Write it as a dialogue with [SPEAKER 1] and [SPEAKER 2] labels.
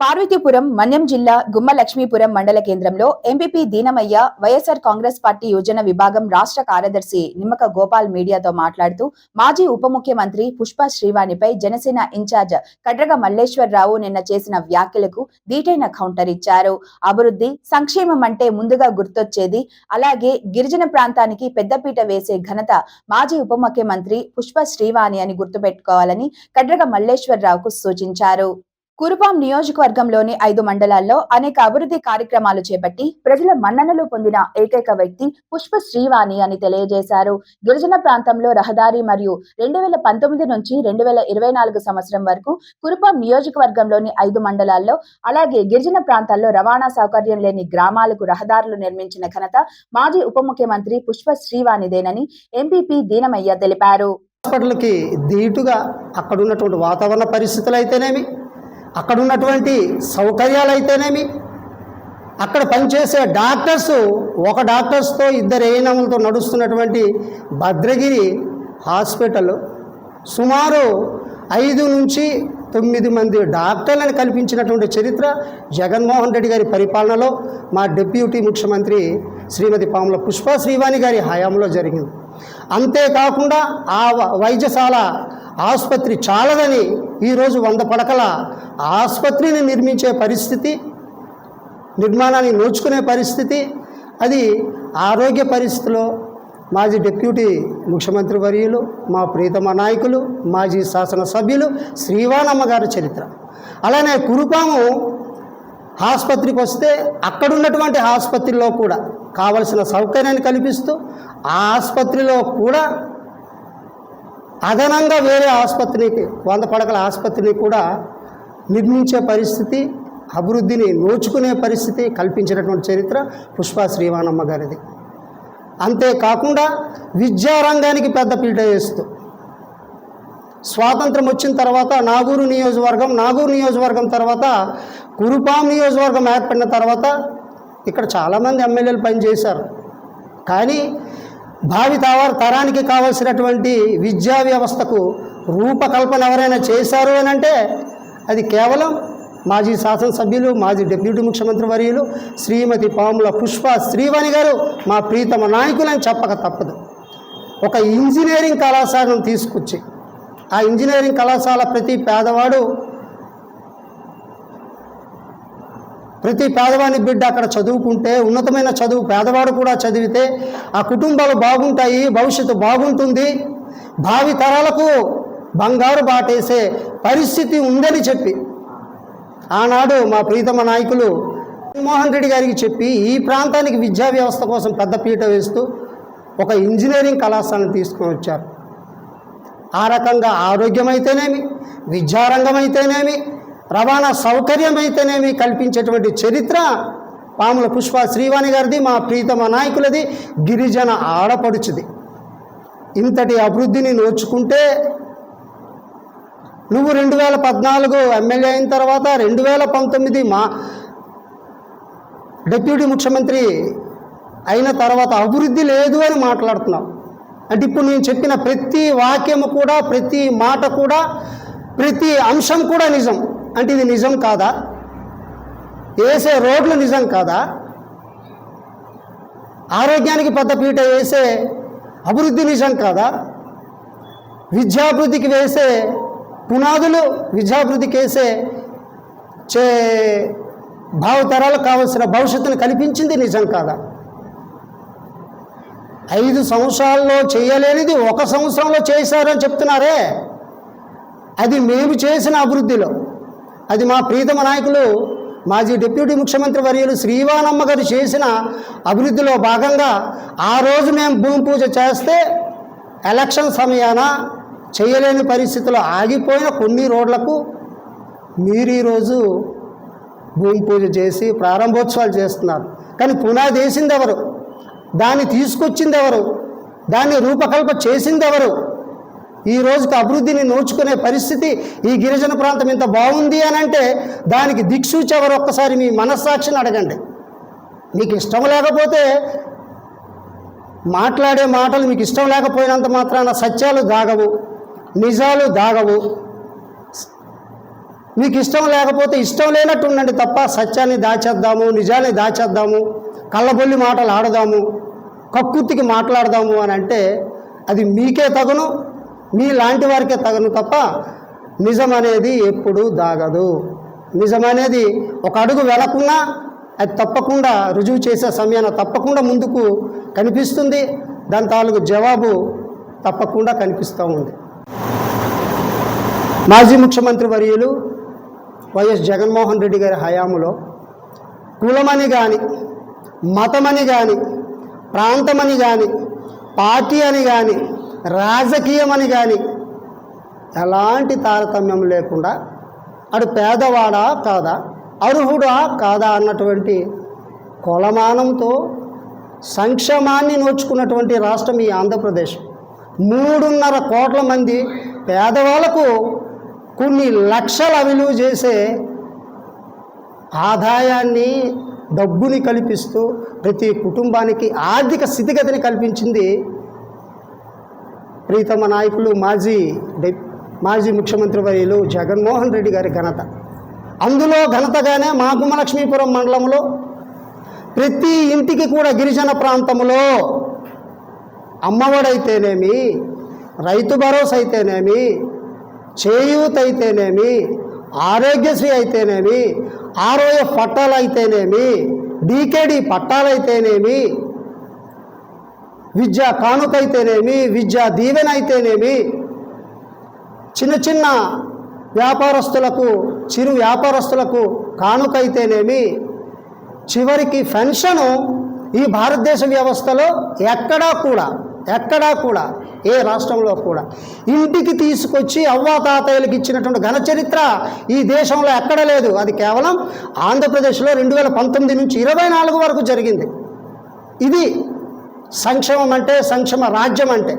[SPEAKER 1] పార్వతీపురం మన్యం జిల్లా గుమ్మలక్ష్మీపురం మండల కేంద్రంలో MPP Deenamayya YSR Congress party Yojana విభాగం రాష్ట్ర కార్యదర్శి నిమ్మక గోపాల్ మీడియాతో మాట్లాడుతూ మాజీ ఉప ముఖ్యమంత్రి పుష్ప శ్రీవాణిపై జనసేన ఇన్ఛార్జ్ కడ్రగ మల్లేశ్వరరావు నిన్న చేసిన వ్యాఖ్యలకు దీటైన కౌంటర్ ఇచ్చారు. అభివృద్ధి సంక్షేమం అంటే ముందుగా గుర్తొచ్చేది అలాగే గిరిజన ప్రాంతానికి పెద్దపీట వేసే ఘనత మాజీ ఉప ముఖ్యమంత్రి పుష్ప శ్రీవాణి అని గుర్తుపెట్టుకోవాలని కడ్రగ మల్లేశ్వరరావుకు సూచించారు. కురుపాం నియోజకవర్గంలోని ఐదు మండలాల్లో అనేక అభివృద్ధి కార్యక్రమాలు చేపట్టి ప్రజల మన్ననలు పొందిన ఏకైక వ్యక్తి పుష్ప శ్రీవాణి అని తెలియజేశారు. గిరిజన ప్రాంతంలో రహదారి మరియు రెండు వేల పంతొమ్మిది నుంచి రెండు వేల ఇరవై నాలుగు సంవత్సరం వరకు కురుపాం నియోజకవర్గంలోని ఐదు మండలాల్లో అలాగే గిరిజన ప్రాంతాల్లో రవాణా సౌకర్యం లేని గ్రామాలకు రహదారులు నిర్మించిన ఘనత మాజీ ఉప ముఖ్యమంత్రి పుష్ప శ్రీవాణిదేనని ఎంపీపీ దీనమయ్య తెలిపారు.
[SPEAKER 2] హాస్పిటల్కి ధీటుగా అక్కడ ఉన్నటువంటి వాతావరణ పరిస్థితులు అయితేనేమి? అక్కడ ఉన్నటువంటి సౌకర్యాలు అయితేనేమి అక్కడ పనిచేసే డాక్టర్స్ ఒక డాక్టర్స్తో ఇద్దరు ఏనములతో నడుస్తున్నటువంటి భద్రగిరి హాస్పిటల్ సుమారు ఐదు నుంచి తొమ్మిది మంది డాక్టర్లను కల్పించినటువంటి చరిత్ర జగన్మోహన్ రెడ్డి గారి పరిపాలనలో మా డిప్యూటీ ముఖ్యమంత్రి శ్రీమతి పాముల పుష్ప శ్రీవాణి గారి హయాంలో జరిగింది. అంతేకాకుండా ఆ వైద్యశాల ఆసుపత్రి చాలదని ఈరోజు వంద పడకల ఆసుపత్రిని నిర్మించే పరిస్థితి నిర్మాణాన్ని నోచుకునే పరిస్థితి అది ఆరోగ్య పరిస్థితిలో మాజీ డిప్యూటీ ముఖ్యమంత్రి వర్యులు మా ప్రీతమ నాయకులు మాజీ శాసనసభ్యులు శ్రీవానమ్మ గారి చరిత్ర. అలానే కురుపాము ఆసుపత్రికి వస్తే అక్కడున్నటువంటి ఆసుపత్రిలో కూడా కావలసిన సౌకర్యాన్ని కల్పిస్తూ ఆ ఆసుపత్రిలో కూడా అదనంగా వేరే ఆసుపత్రికి వంద పడకల ఆసుపత్రిని కూడా నిర్మించే పరిస్థితి అభివృద్ధిని నోచుకునే పరిస్థితి కల్పించినటువంటి చరిత్ర పుష్ప శ్రీవానమ్మ గారిది. అంతేకాకుండా విద్యారంగానికి పెద్ద పీట వేస్తూ స్వాతంత్రం వచ్చిన తర్వాత నాగూరు నియోజకవర్గం నాగూరు నియోజకవర్గం తర్వాత కురుపాం నియోజకవర్గం ఏర్పడిన తర్వాత ఇక్కడ చాలామంది ఎమ్మెల్యేలు పనిచేశారు. కానీ భావి తరానికి కావలసినటువంటి విద్యా వ్యవస్థకు రూపకల్పన ఎవరైనా చేశారు అని అంటే అది కేవలం మాజీ శాసనసభ్యులు మాజీ డిప్యూటీ ముఖ్యమంత్రి వర్యులు శ్రీమతి పాముల పుష్ప శ్రీవాణి గారు మా ప్రీతమ నాయకులని చెప్పక తప్పదు. ఒక ఇంజనీరింగ్ కళాశాలను తీసుకొచ్చి ఆ ఇంజనీరింగ్ కళాశాల ప్రతి పేదవాడు ప్రతి పేదవాని బిడ్డ అక్కడ చదువుకుంటే ఉన్నతమైన చదువు పేదవాడు కూడా చదివితే ఆ కుటుంబాలు బాగుంటాయి భవిష్యత్తు బాగుంటుంది. భావి తరాలకు బంగారు బాటేసే పరిస్థితి ఉందని చెప్పి ఆనాడు మా ప్రీతమ నాయకులు జగన్మోహన్ రెడ్డి గారికి చెప్పి ఈ ప్రాంతానికి విద్యా వ్యవస్థ కోసం పెద్దపీట వేస్తూ ఒక ఇంజనీరింగ్ కళాశాలను తీసుకొని వచ్చారు. ఆ రకంగా ఆరోగ్యం అయితేనేమి విద్యారంగం అయితేనేమి రవాణా సౌకర్యం అయితేనేమి కల్పించేటువంటి చరిత్ర? పాముల పుష్ప శ్రీవాణి గారిది మా ప్రీతమ నాయకులది గిరిజన ఆడపడుచుది. ఇంతటి అభివృద్ధిని నోచుకుంటే నువ్వు రెండు వేల పద్నాలుగు ఎమ్మెల్యే అయిన తర్వాత రెండు వేల పంతొమ్మిది మా డిప్యూటీ ముఖ్యమంత్రి అయిన తర్వాత అభివృద్ధి లేదు అని మాట్లాడుతున్నావు. అంటే ఇప్పుడు నేను చెప్పిన ప్రతి వాక్యము కూడా ప్రతి మాట కూడా ప్రతి అంశం కూడా నిజం. అంటే ఇది నిజం కాదా? వేసే రోడ్లు నిజం కాదా? ఆరోగ్యానికి పెద్దపీట వేసే అభివృద్ధి నిజం కాదా? విద్యాభివృద్ధికి వేసే పునాదులు విద్యాభివృద్ధికి వేసే చే భావతరాలకు కావలసిన భవిష్యత్తును కల్పించింది నిజం కాదా? ఐదు సంవత్సరాల్లో చేయలేనిది ఒక సంవత్సరంలో చేశారని చెప్తున్నారే. అది మేము చేసిన అభివృద్ధిలో. అది మా ప్రీతమ నాయకులు మాజీ డిప్యూటీ ముఖ్యమంత్రి వర్యులు శ్రీవానమ్మ గారు చేసిన అభివృద్ధిలో భాగంగా ఆ రోజు మేము భూమి పూజ చేస్తే ఎలక్షన్ సమయాన చేయలేని పరిస్థితుల్లో ఆగిపోయిన కొన్ని రోడ్లకు మీరు ఈరోజు భూమి పూజ చేసి ప్రారంభోత్సవాలు చేస్తున్నారు. కానీ పునాది వేసింది ఎవరు? దాన్ని తీసుకొచ్చింది ఎవరు? దాన్ని రూపకల్ప చేసింది ఎవరు? ఈ రోజుకి అభివృద్ధిని నోచుకునే పరిస్థితి ఈ గిరిజన ప్రాంతం ఇంత బాగుంది అని అంటే దానికి దిక్సూచి ఎవరు ఒక్కసారి మీ మనస్సాక్షిని అడగండి. మీకు ఇష్టం లేకపోతే మాట్లాడే మాటలు మీకు ఇష్టం లేకపోయినంత మాత్రాన సత్యాలు దాగవు నిజాలు దాగవు. మీకు ఇష్టం లేకపోతే ఇష్టం లేనట్టు ఉండండి తప్ప సత్యాన్ని దాచేద్దాము నిజాన్ని దాచేద్దాము కళ్ళబొల్లి మాటలు ఆడదాము కక్కుర్తికి మాట్లాడదాము అని అంటే అది మీకే తగును. మీ లాంటి వారికే తగను తప్ప నిజం అనేది ఎప్పుడూ దాగదు. నిజం అనేది ఒక అడుగు వెళకున్నా అది తప్పకుండా రుజువు చేసే సమయాన తప్పకుండా ముందుకు కనిపిస్తుంది. దాని తాలూకు జవాబు తప్పకుండా కనిపిస్తూ ఉంది. మాజీ ముఖ్యమంత్రి వర్యులు వైఎస్ జగన్మోహన్ రెడ్డి గారి హయాములో కులమని కానీ మతమని కానీ ప్రాంతమని కానీ పార్టీ అని కానీ రాజకీయమని కానీ ఎలాంటి తారతమ్యం లేకుండా అడు పేదవాడా కాదా అర్హుడా కాదా అన్నటువంటి కొలమానంతో సంక్షేమాన్ని నోచుకున్నటువంటి రాష్ట్రం ఈ ఆంధ్రప్రదేశ్. మూడున్నర కోట్ల మంది పేదవాళ్ళకు కొన్ని లక్షల విలువ చేసే ఆదాయాన్ని డబ్బుని కల్పిస్తూ ప్రతి కుటుంబానికి ఆర్థిక స్థితిగతిని కల్పించింది ప్రీతమ నాయకులు మాజీ మాజీ ముఖ్యమంత్రి వర్యులు జగన్మోహన్ రెడ్డి గారి ఘనత. అందులో ఘనతగానే మా గుమ్మలక్ష్మీపురం మండలంలో ప్రతి ఇంటికి కూడా గిరిజన ప్రాంతంలో అమ్మఒడైతేనేమి రైతు భరోసా అయితేనేమి చేయూత్ అయితేనేమి ఆరోగ్యశ్రీ అయితేనేమి ఆర్ఓఎఫ్ పట్టాలు అయితేనేమి డీకేడీ పట్టాలు అయితేనేమి విద్యా కానుక అయితేనేమి విద్యా దీవెన అయితేనేమి చిన్న చిన్న వ్యాపారస్తులకు చిరు వ్యాపారస్తులకు కానుక అయితేనేమి చివరికి పెన్షను ఈ భారతదేశ వ్యవస్థలో ఎక్కడా కూడా ఎక్కడా కూడా ఏ రాష్ట్రంలో కూడా ఇంటికి తీసుకొచ్చి అవ్వా తాతయ్యలకు ఇచ్చినటువంటి ఘన చరిత్ర ఈ దేశంలో ఎక్కడ లేదు. అది కేవలం ఆంధ్రప్రదేశ్లో రెండు వేల పంతొమ్మిది నుంచి ఇరవై నాలుగు వరకు జరిగింది. ఇది సంక్షేమం అంటే సంక్షేమ రాజ్యం అంటే.